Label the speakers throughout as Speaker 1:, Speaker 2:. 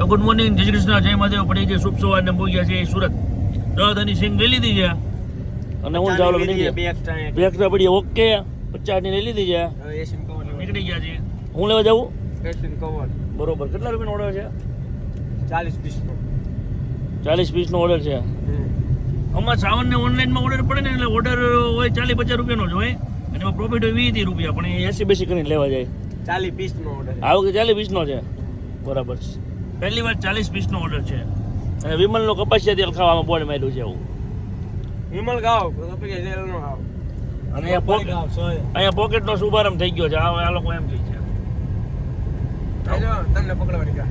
Speaker 1: તો good morning જય કૃષ્ણ જય મહાદેવ પડી છે શુભ સવાર ને પહોંચ્યા છે સુરત. દવાની સિંગ લઈ લીધી છે. અને હું ચાલો ગયા.
Speaker 2: બે એક.
Speaker 1: બે એક્સ્ટ્રા પડી ઓકે. પચાસની લઈ લીધી છે. નીકળી ગયા છે. હું લેવા જાઉં? બરોબર. કેટલા રૂપિયાનો ઓર્ડર છે?
Speaker 2: 40 piece નો.
Speaker 1: ચાલીસ પીસનો ઓર્ડર છે. આમાં સાવનને ઓનલાઈનમાં ઓર્ડર પડે ને એટલે ઓર્ડર હોય ચાલીસ પચાસ રૂપિયાનો જ હોય. અને એમાં પ્રોફિટ હોય વીસ રૂપિયા પણ એસી બેસી કરીને લેવા જાય.
Speaker 2: 40 piece નો order.
Speaker 1: આ વખતે ચાલીસ પીસનો છે? બરાબર. છે પહેલી વાર ચાલીસ પીસનો ઓર્ડર છે. અને વિમલનો કપાસિયા તેલ ખાવામાં બોર્ડ માર્યું છે એવું.
Speaker 2: વિમલ
Speaker 1: અને અહીંયા પોકેટ અહીંયા પોકેટનો શુભારંભ થઈ ગયો છે. આ આ લોકો એમ કહે છે.
Speaker 2: તમને પકડવાની કા.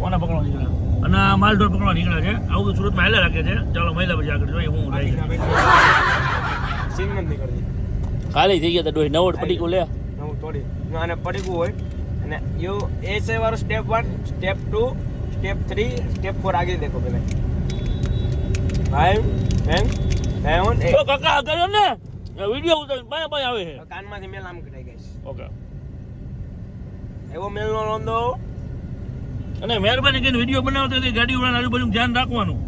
Speaker 1: કોના પકડવા નીકળ્યા અને આ માલઢોર પકડવા નીકળ્યા છે. આવું બધું સુરતમાં હેલા રાખે છે. ચાલો મહિલા પછી આગળ જોઈએ હું રાખી
Speaker 2: બાકી
Speaker 1: છે
Speaker 2: ના બેઠી. સીનમાં જ
Speaker 1: ખાલી થઈ ગયા તા ડોહી. નવડ પડીકું લે.
Speaker 2: નવું તોડી. અને પડીકું હોય. અને યુ એ છે વાળું step one step two step three step four આગળ દેખો પેલા. ફાઈવ ટેન સેવન એટ
Speaker 1: કાકા ને? વીડિયો ઉતારી બાય બાય આવે છે.
Speaker 2: કાનમાંથી મેલ આમ કઢાઈ ગઈ.
Speaker 1: ઓકે.
Speaker 2: એવો મેલ નો લોંદો
Speaker 1: અને મહેરબાની કરીને વીડિયો બનાવતો ગાડી વાળા આજુબાજુ ધ્યાન રાખવાનું.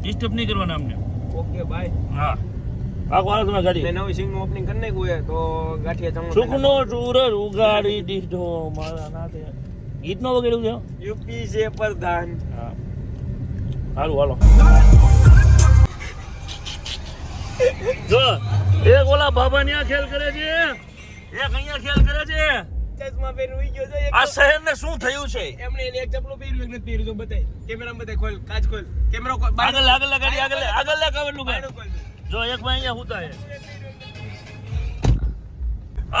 Speaker 1: ડિસ્ટર્બ નહીં કરવાના અમને.
Speaker 2: ઓકે બાય
Speaker 1: હા. તમે ગાડી.
Speaker 2: મેં નવી સિંગનું ઓપનિંગ કરી નાખ્યું તો ગાંઠિયા ચમો
Speaker 1: સુખનો સૂરજ ઉગાડી દીધો મારા નાથે. ગીતનો વગેરે છે?
Speaker 2: યુપી છે પ્રધાન.
Speaker 1: હા. હાલો જો એક ઓલા બાબા ન્યા ખેલ કરે છે એક અહીંયા ખેલ કરે છે.
Speaker 2: ચશ્મા પહેરી ઉઈ ગયો છે એક
Speaker 1: આ શહેરને શું થયું છે?
Speaker 2: એમણે એને એક ચપલું પહેર્યું એક નથી પહેર્યું તો બતાય. ખોલ કાચ ખોલ. કેમેરા
Speaker 1: આગળ આગળ લગાડી ગાડી આગળ આગળ
Speaker 2: લગાવેલું
Speaker 1: ભાઈ. જો એક ભાઈ અહીંયા હુતા છે.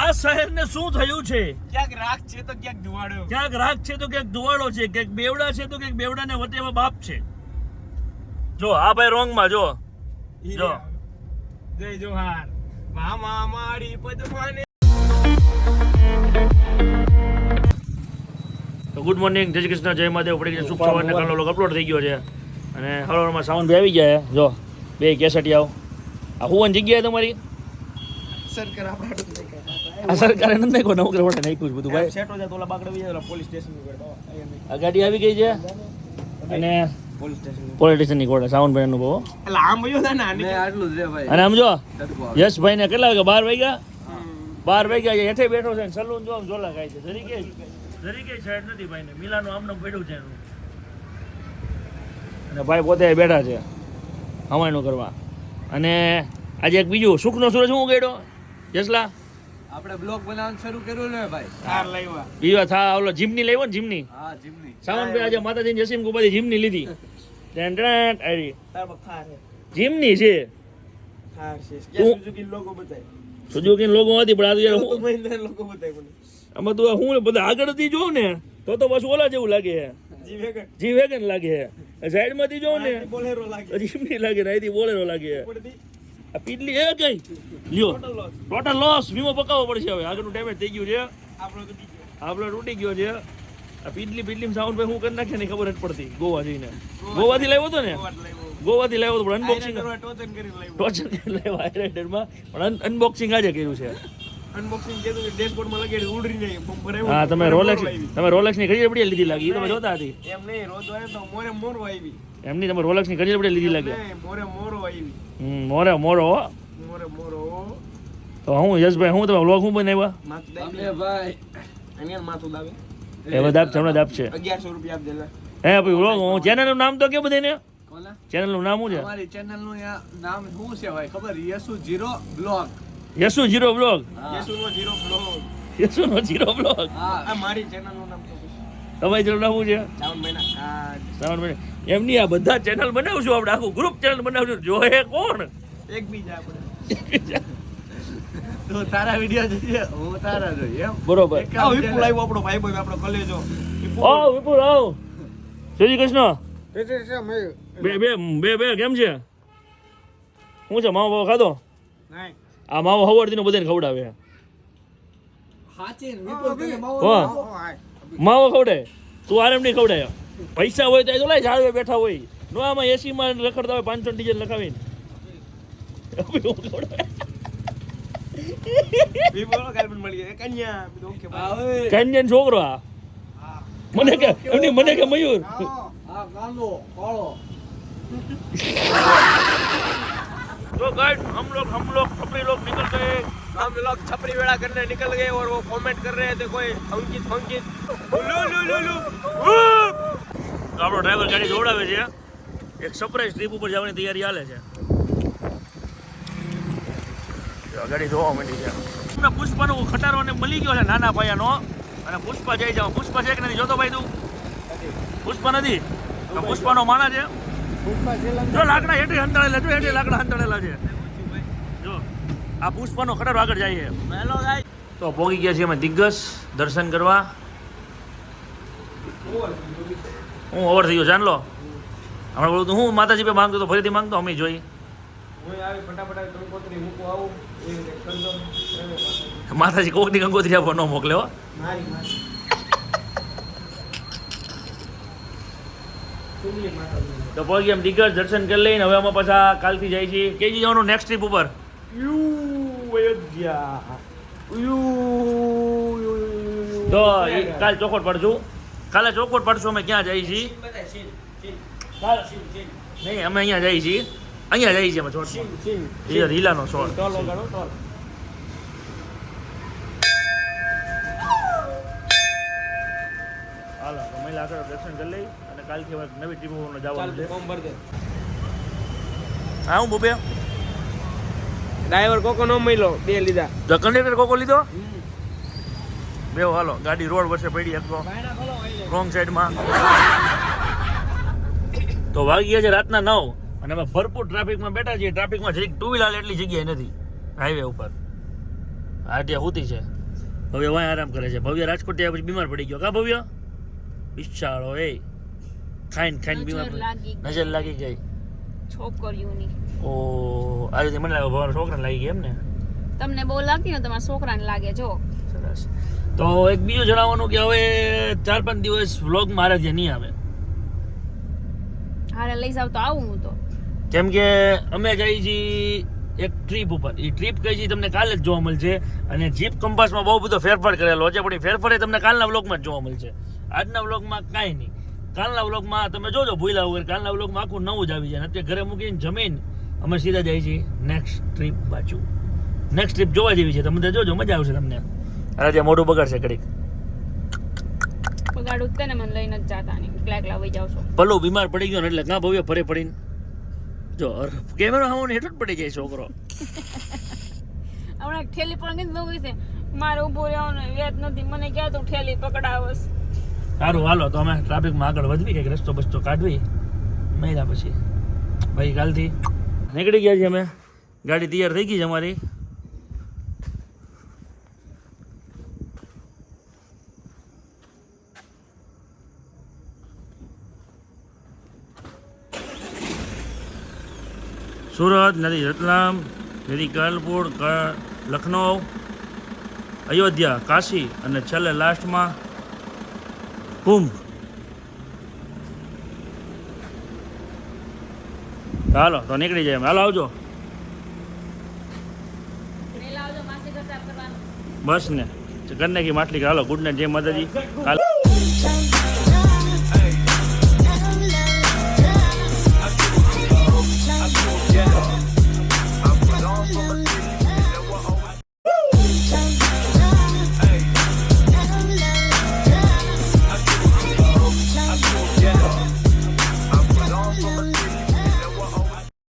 Speaker 1: આ શહેરને શું થયું છે?
Speaker 2: ક્યાંક રાખ છે તો ક્યાંક ધુવાડો.
Speaker 1: ક્યાંક રાખ છે તો ક્યાંક ધુવાડો છે ક્યાંક બેવડા છે તો ક્યાંક બેવડાને વટેમાં બાપ છે. જો આ ભાઈ રોંગમાં જો. જો.
Speaker 2: જય જોહાર. મામા મારી પદ્માને.
Speaker 1: તો ગુડ મોર્નિંગ જય કૃષ્ણ. જય મહાદેવ. પડી ગયા શુભ સવારને લોક અપલોડ થઈ ગયો છે. અને હળવળમાં સાઉન્ડ બી આવી ગયા જો બે કેસેટી આવો આ હુવાની જગ્યાએ તમારી?
Speaker 2: સરકાર
Speaker 1: આ સરકારે નથી નાખ્યો નવું કરવા નાખ્યું છે બધું ભાઈ.
Speaker 2: સેટો છે તો ઓલા બાકડે બીજા પોલીસ સ્ટેશનની
Speaker 1: આ ગાડી આવી ગઈ છે? અને
Speaker 2: પોલીસ સ્ટેશન
Speaker 1: પોલિટિશિયનની કોડે સાઉન્ડ ભાઈ અનુભવો
Speaker 2: એટલે આમ વયો ને આની
Speaker 3: આટલું જ રે ભાઈ.
Speaker 1: અને આમ જો યશભાઈ ને કેટલા વાગ્યા? બાર વાગ્યા? બાર વાગ્યા હેઠે બેઠો છે સલૂન જો આમ જોલા ખાય છે. સાઈડ નથી ભાઈને. મિલાનું આમને પડ્યું છે એનું. અને ભાઈ પોતે બેઠા છે. હમાયનું કરવા. અને આજે એક બીજું સુખનો સૂરજ હું ગયો જસલા?
Speaker 3: આપણે બ્લોગ બનાવવાનું શરૂ કર્યું ને ભાઈ.
Speaker 2: કાર લાવ્યા.
Speaker 1: બીજો થા ઓલો જીમની લાવ્યો ને જીમની?
Speaker 3: હા જીમની.
Speaker 1: સાવનભાઈ આજે માતાજી જસીમ કુપાથી જીમની લીધી. આવી
Speaker 2: થાર
Speaker 1: જીમની છે?
Speaker 2: થાર છે. સુઝુકી લોગો બતાય
Speaker 1: સુજુકી લોગો હતી પણ આ તો યાર
Speaker 2: તો લોગો બતાય મને
Speaker 1: આમાં તું હું બધા આગળથી જોઉં ને તો તો બસ ઓલા જેવું લાગે છે
Speaker 2: જી વેગન
Speaker 1: જી લાગે છે સાઈડમાંથી જોઉં ને
Speaker 2: બોલેરો લાગે.
Speaker 1: જીમની લાગે ને અહીંથી બોલેરો લાગે આ પીડલી એ કઈ? લ્યો. ટોટલ લોસ વીમો પકાવવો પડશે હવે. આગળનું ડેમેજ થઈ ગયું છે.
Speaker 2: આપણો તો બીજો.
Speaker 1: આપણો તૂટી ગયો છે. આ પીટલી પીડલી સાઉન્ડ ભાઈ હું કરી નાખે ને ખબર જ પડતી. ગોવા જઈને. ગોવાથી લાવ્યો હતો ને? ગોવાથી લાવ્યો હતો પણ અનબોક્સિંગ
Speaker 2: ટોચન કરી લાવ્યો.
Speaker 1: આયરેન્ડરમાં પણ અનબોક્સિંગ આજે કર્યું છે.
Speaker 2: અનબોક્સિંગ કે ડેશબોર્ડમાં લગાડી ઉડરી જાય. બમ
Speaker 1: હા તમે રોલેક્સ
Speaker 2: આવી.
Speaker 1: તમે રોલેક્સની ઘડી બડી લીધી લાગી. તમે જોતા હતી.
Speaker 2: એમ નહીં રોજ હોય તો મોરે મોરો આવી.
Speaker 1: એમની તમે રોલેક્સની ઘડી બડી લીધી લાગે.
Speaker 2: મોરે મોરો આવી.
Speaker 1: હમ મોરે મોરો.
Speaker 2: મોરે મોરો.
Speaker 1: તો હું યશભાઈ હું તમે વ્લોગ હું બનાવ્યા?
Speaker 2: માથું દાબી.
Speaker 3: ભાઈ.
Speaker 2: અહીંયા માથું દાબે.
Speaker 1: એ બધા આપશે
Speaker 2: અગિયારસો રૂપિયા આપ દેલા
Speaker 1: હે ભાઈ વ્લોગ હું. ચેનલનું નામ તો કે બધાને?
Speaker 3: કોના?
Speaker 1: ચેનલનું નામ શું છે?
Speaker 3: અમારી ચેનલનું નામ શું છે ભાઈ? ખબર? Yasu zero blog.
Speaker 1: Yashu zero blog
Speaker 2: યેસુનો zero blog
Speaker 1: Yashu નો જીરો બ્લોગ
Speaker 3: હા.
Speaker 2: આ મારી ચેનલનું નામ
Speaker 1: તમારી ચેનલ નામ છે?
Speaker 2: ચાવન મહિના. આ
Speaker 1: શ્રાવણ મહિને. એમની આ બધા ચેનલ બનાવશું આપણે આખું ગ્રુપ ચેનલ બનાવશું જોહે કોણ?
Speaker 2: એક બીજા આપણે
Speaker 3: તો તારા વીડિયો જોઈએ. હું તારા જોઈએ એમ.
Speaker 1: બરોબર.
Speaker 3: એક
Speaker 2: આ વિપુલ આવ્યો આપણો ભાઈ ભાઈ આપણો કોલેજો.
Speaker 1: આવ વિપુલ આવ. શ્રી કૃષ્ણ. બે બે બે બે કેમ છે? શું છે માવો બાવો ખાધો?
Speaker 2: નહીં.
Speaker 1: આ માવો હવારથી બધાને ખવડાવે.
Speaker 3: માવો
Speaker 1: ખવડે. તું આરામ નહીં ખવડાય. પૈસા હોય તો એ તો લાય ઝાડવે બેઠા હોય. નો આમાં એસીમાં રખડતા હોય પાંચસો ડીઝલ લખાવીને કન્યાન છોકરો મને કે મને કે મયુર. તો लोग हम लोग छपरी लोग निकल गए
Speaker 2: हम लोग छपरी वेड़ा करने निकल गए और वो कमेंट कर रहे थे कोई अंकित फंकित लू लू लू लू
Speaker 1: તો આપણો ડ્રાઈવર ગાડી દોડાવે છે એક સરપ્રાઈઝ ટ્રીપ ઉપર જવાની તૈયારી હાલે છે જો આ ગાડી જોવા માંડી છે તમને પુષ્પાનો ખટારો ને મળી ગયો છે નાના પાયાનો અને પુષ્પા જઈ જાવ પુષ્પા છે કે નથી જોતો ભાઈ તું પુષ્પા નથી તો પુષ્પાનો માણા છે જો લાકડા હેઠે હંતાળેલા જો હેઠે લાકડા હંતાળેલા છે જો આ પુષ્પનો ખટર આગળ
Speaker 2: જઈએ. હેલો
Speaker 1: તો પહોંચી ગયા છીએ અમે દિગ્ગજ દર્શન કરવા. હું ઓવર થઈ ગયો જાણ લો. હમણાં બોલું હું માતાજી પે માંગતો તો ફરીથી માંગતો અમે જોઈ. માતાજી કોકની ગંગોત્રી આપવા ન મોકલે તો પહોંચી એમ દિગ્ગજ દર્શન કરી લઈને હવે અમે પાછા કાલથી જાય છીએ. કેજી જવાનું નેક્સ્ટ ટ્રીપ ઉપર?
Speaker 2: યુ અયોધ્યા યુ
Speaker 1: તો કાલ ચોખોટ પડશું. કાલે ચોખોટ પડશું અમે ક્યાં જઈએ છીએ? નહીં અમે અહીંયા જઈએ છીએ. અહીંયા જઈએ છીએ અમે છોડ. રીલાનો છોડ હાલો તો મહિલા આગળ દર્શન કરી લઈ અને કાલથી નવી ટીમો
Speaker 2: ચાલ
Speaker 1: જવાનું છે. હા હું બોબે?
Speaker 2: ડ્રાઈવર કોકો નો મળ્યો બે લીધા.
Speaker 1: તો કંડક્ટર કોકો લીધો? બે હાલો ગાડી રોડ વચ્ચે પડી એક તો. રોંગ સાઈડમાં તો વાગી ગયા છે રાતના નવ અને અમે ભરપૂર ટ્રાફિકમાં બેઠા છીએ. ટ્રાફિકમાં જરીક ટુ વ્હીલર એટલી જગ્યાએ નથી. હાઈવે ઉપર. આ ત્યાં હુતી છે. ભવ્ય વાય આરામ કરે છે. ભવ્ય રાજકોટ ત્યાં પછી બીમાર પડી ગયો. કા ભવ્ય? બિચારો એ ખાઈને ખાઈને બીમાર
Speaker 4: નજર લાગી
Speaker 1: ગઈ.
Speaker 4: છોકરીઓની.
Speaker 1: ઓ આ રીતે મને લાગે ભગવાન છોકરાને લાગી ગઈ એમ ને
Speaker 4: તમને બહુ લાગતી ને તમારા છોકરાને લાગે જો.
Speaker 1: સરસ. તો એક બીજું જણાવવાનું કે હવે ચાર પાંચ દિવસ વ્લોગ મારે જે નહીં આવે.
Speaker 4: હારે લઈ જાવ તો આવું હું તો.
Speaker 1: કેમ કે અમે જઈ છીએ એક ટ્રીપ ઉપર. એ ટ્રીપ કઈ છે તમને કાલે જ જોવા મળશે. અને જીપ કંપાસમાં બહુ બધો ફેરફાર કરેલો છે પણ એ ફેરફાર એ તમને કાલના વ્લોગમાં જ જોવા મળશે. આજના વ્લોગમાં કાંઈ નહીં. કાલના વ્લોગમાં તમે જોજો ભૂલા વગર કાલના વ્લોગમાં આખું નવું જ આવી જાય. અત્યારે ઘરે મૂકીને જમીન અમે સીધા જઈએ છીએ નેક્સ્ટ ટ્રીપ પાછું. નેક્સ્ટ ટ્રીપ જોવા જેવી છે. તમે જોજો મજા આવશે તમને. અરે મોટું મોઢું બગાડશે ઘડીક.
Speaker 4: બગાડું જ તે મને લઈને જ જાતા ને એકલા એકલા વઈ જાવ છો.
Speaker 1: પલ્લુ બીમાર પડી ગયો ને એટલે કાં ભવ્ય ફરે પડીને. જો કેમેરા હાવને હેઠો જ પડી જાય છોકરો.
Speaker 4: હમણાં ઠેલી પણ કીધું છે મારે ઊભો રહ્યો ને વેત નથી. મને ક્યાં તું ઠેલી પકડાવસ
Speaker 1: સારું, હાલો, તો અમે ટ્રાફિકમાં આગળ વધવી કંઈક, રસ્તો બસ્તો કાઢવી. મહિના પછી. ભાઈ, કાલથી નીકળી ગયા છીએ અમે. ગાડી તૈયાર થઈ ગઈ છે અમારી. સુરત, નદી રતલામ, નદી કાલપુર લખનઉ અયોધ્યા, કાશી અને છેલ્લે લાસ્ટમાં કુંભ. હાલો તો નીકળી જાય હાલો આવજો. બસ ને. ઘરને નાખી માટલી હાલો ગુડ નાઇટ જય માતાજી
Speaker 5: Time